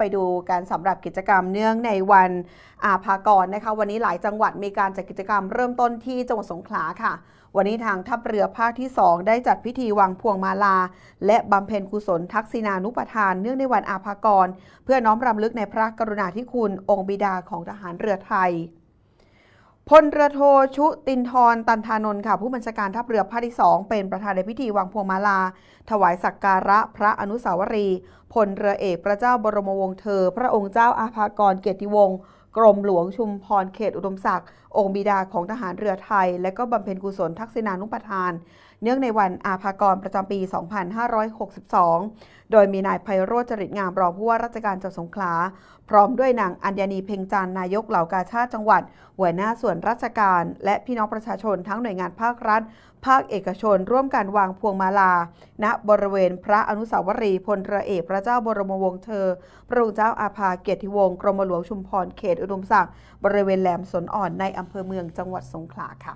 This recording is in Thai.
ไปดูการสำหรับกิจกรรมเนื่องในวันอาภากรนะคะ วันนี้หลายจังหวัดมีการจัดกิจกรรมเริ่มต้นที่จังหวัดสงขลาค่ะ วันนี้ทางทัพเรือภาคที่ 2 ได้จัดพิธีวางพวงมาลา และบำเพ็ญกุศลทักษิณานุปทาน เนื่องในวันอาภากร เพื่อน้อมรำลึกในพระกรุณาธิคุณองค์บิดาของทหารเรือไทย พลเรือโทชุตินทรตันทานนท์ค่ะ ผู้บัญชาการทัพเรือภาคที่ 2 เป็นประธานในพิธีวางพวงมาลา ถวายสักการะพระอนุสาวรีย์พลเรือเอกพระเจ้าบรมวงศ์เธอ พระองค์เจ้าอาภากรเกียรติวงศ์ กรมหลวงชุมพรเขตอุดมศักดิ์องค์บิดาของทหารเรือไทย และก็บำเพ็ญกุศลทักษิณานุปทาน เนื่องในวันอาภากรประจำปี 2562 โดยมีนายไพโรจน์จริตงามรองผู้ว่าราชการจังหวัดสงขลา พร้อมด้วยนางอัญญานีเพ็งจันนายกเหล่ากาชาติจังหวัด หัวหน้าส่วนราชการ และพี่น้องประชาชนทั้งหน่วยงานภาครัฐ ภาคเอกชน ร่วมกันวางพวงมาลา ณบริเวณพระอนุสาวรีย์พลเรือเอกพระเจ้าบรมวงศ์เธอ พระองค์เจ้าอาภาเกียรติวงศ์กรมหลวงชุมพรเขตอุดมศักดิ์บริเวณแหลมสนอ่อนในอำเภอเมืองจังหวัดสงขลาค่ะ